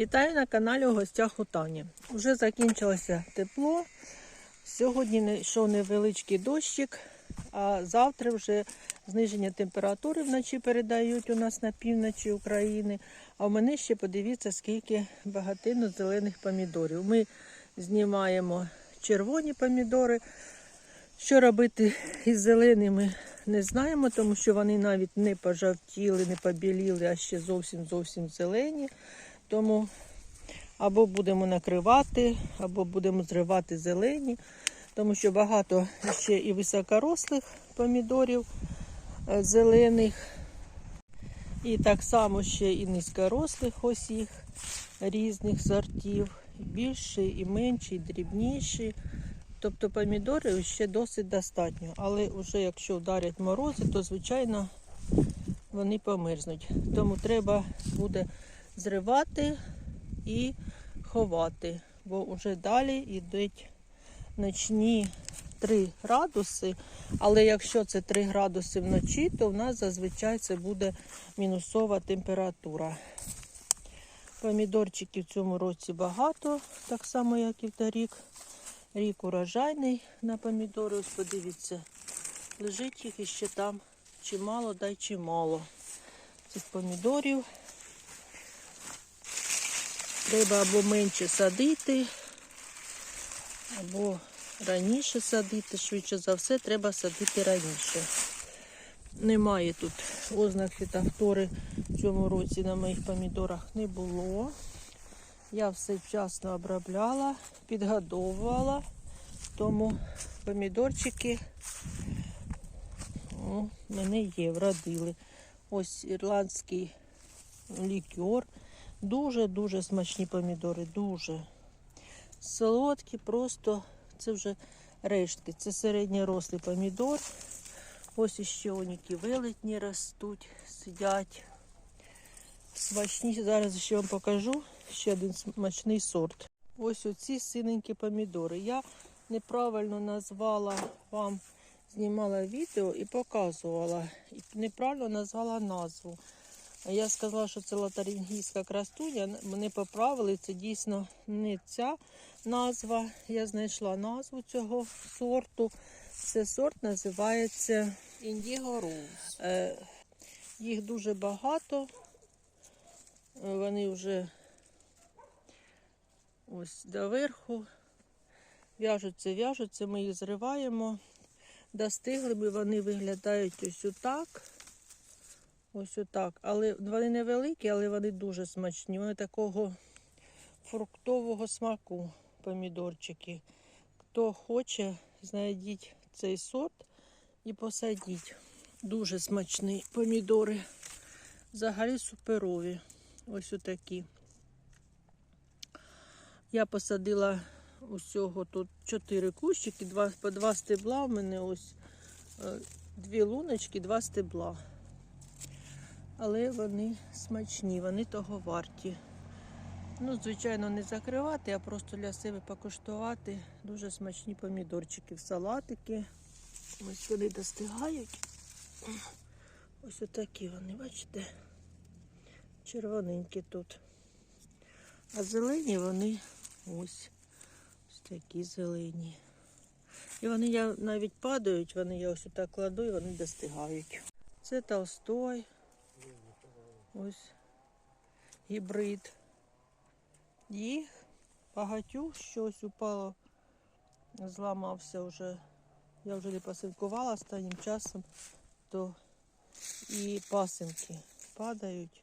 Вітаю на каналі у гостях у Тані. Вже закінчилося тепло. Сьогодні йшов невеличкий дощик, а завтра вже зниження температури вночі передають у нас на півночі України. А в мене ще подивіться, скільки багатинно зелених помідорів. Ми знімаємо червоні помідори. Що робити із зеленими, не знаємо, тому що вони навіть не пожавтіли, не побіліли, а ще зовсім зовсім зелені. Тому або будемо накривати, або будемо зривати зелені, тому що багато ще і високорослих помідорів е, зелених. І так само ще і низькорослих ось їх різних сортів. Більші і менші, і дрібніші. Тобто помідори ще досить достатньо. Але вже якщо вдарять морози, то звичайно вони померзнуть. Тому треба буде зривати і ховати, бо вже далі йдуть ночні 3 градуси. Але якщо це 3 градуси вночі, то в нас зазвичай це буде мінусова температура. Помідорчиків в цьому році багато, так само, як і в торік. Рік урожайний на помідори. Ось подивіться, лежить їх іще там чимало, дай чимало цих помідорів. Треба або менше садити, або раніше садити. Швидше за все, треба садити раніше. Немає тут ознак фітофтори в цьому році на моїх помідорах не було. Я все вчасно обробляла, підгодовувала, тому помідорчики о, мене є, вродили. Ось ірландський лікер. Дуже-дуже смачні помідори, дуже солодкі, просто це вже рештки. Це середньорослий помідор. Ось іще оніки велетні ростуть, сидять. Смачні. Зараз ще вам покажу ще один смачний сорт. Ось оці синенькі помідори. Я неправильно назвала вам, знімала відео і показувала. І неправильно назвала назву. А Я сказала, що це лотарингійська крастуня. Мене поправили. Це дійсно не ця назва. Я знайшла назву цього сорту. Це сорт називається Індіго Роуз. Е, Їх дуже багато. Вони вже ось доверху. В'яжуться, в'яжуться, ми їх зриваємо. Достигли вони виглядають ось отак. Ось отак. Але вони невеликі, але вони дуже смачні. Вони такого фруктового смаку помідорчики. Хто хоче, знайдіть цей сорт і посадіть. Дуже смачні помідори. Взагалі суперові. Ось отакі. Я посадила усього тут 4 кущики, два, по два стебла. У мене ось е, дві луночки, два стебла. Але вони смачні, вони того варті. Ну, звичайно, не закривати, а просто для себе покуштувати. Дуже смачні помідорчики в салатики. Ось вони достигають. Ось отакі вони, бачите? Червоненькі тут. А зелені вони ось. Ось такі зелені. І вони я навіть падають, вони я ось отак кладу і вони достигають. Це толстой. Ось гібрид. Їх багатьох щось упало, зламався вже. Я вже не пасинкувала останнім часом, то і пасинки падають.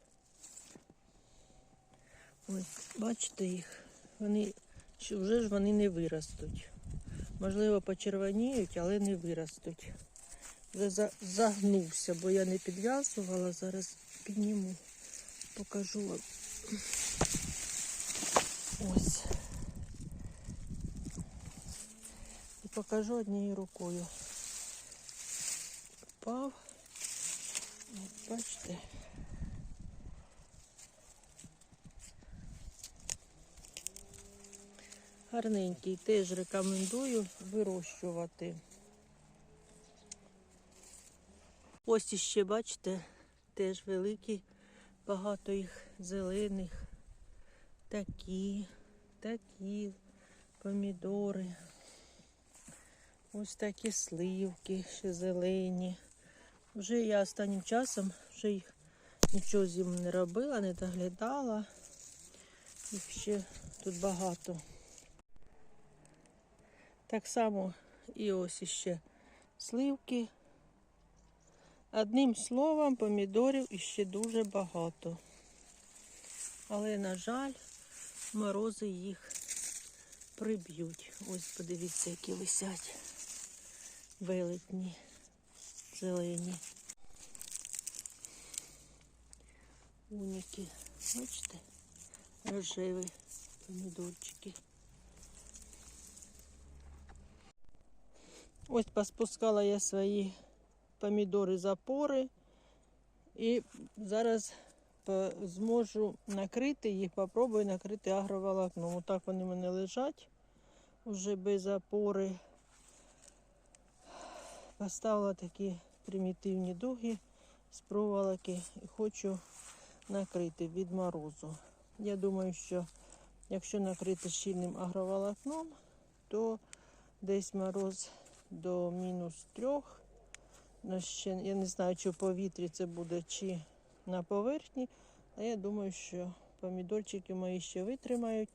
Ось, бачите їх, вони вже ж вони не виростуть. Можливо, почервоніють, але не виростуть. Вже загнувся, бо я не підв'язувала, зараз підніму, покажу вам. Ось. І покажу однією рукою. Впав. От, бачите. Гарненький, теж рекомендую вирощувати. Ось іще, бачите, теж великі, багато їх зелених. такі, такі помідори. Ось такі сливки, ще зелені. Вже я останнім часом вже їх нічого з ним не робила, не доглядала. Їх ще тут багато. Так само і ось іще сливки. Одним словом, помідорів іще дуже багато. Але, на жаль, морози їх приб'ють. Ось подивіться, які висять велетні, зелені. Уніки. Бачите? Рожеві помідорчики. Ось поспускала я свої помідори запори і зараз зможу накрити їх, попробую накрити агроволокном. Отак вони в мене лежать уже без опори. Поставила такі примітивні дуги з проволоки і хочу накрити від морозу. Я думаю, що якщо накрити щільним агроволокном, то десь мороз до мінус трьох. Ну, ще, я не знаю, чи в повітрі це буде, чи на поверхні. А я думаю, що помідорчики мої ще витримають.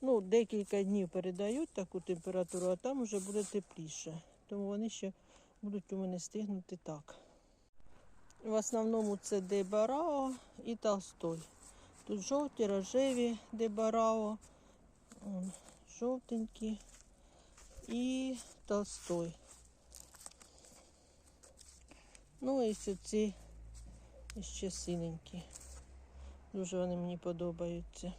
Ну, декілька днів передають таку температуру, а там вже буде тепліше. Тому вони ще будуть у мене стигнути так. В основному це дебарао і толстой. Тут жовті, рожеві дебарао, жовтенькі і толстой. Ну і ці ще синенькі. Дуже вони мені подобаються.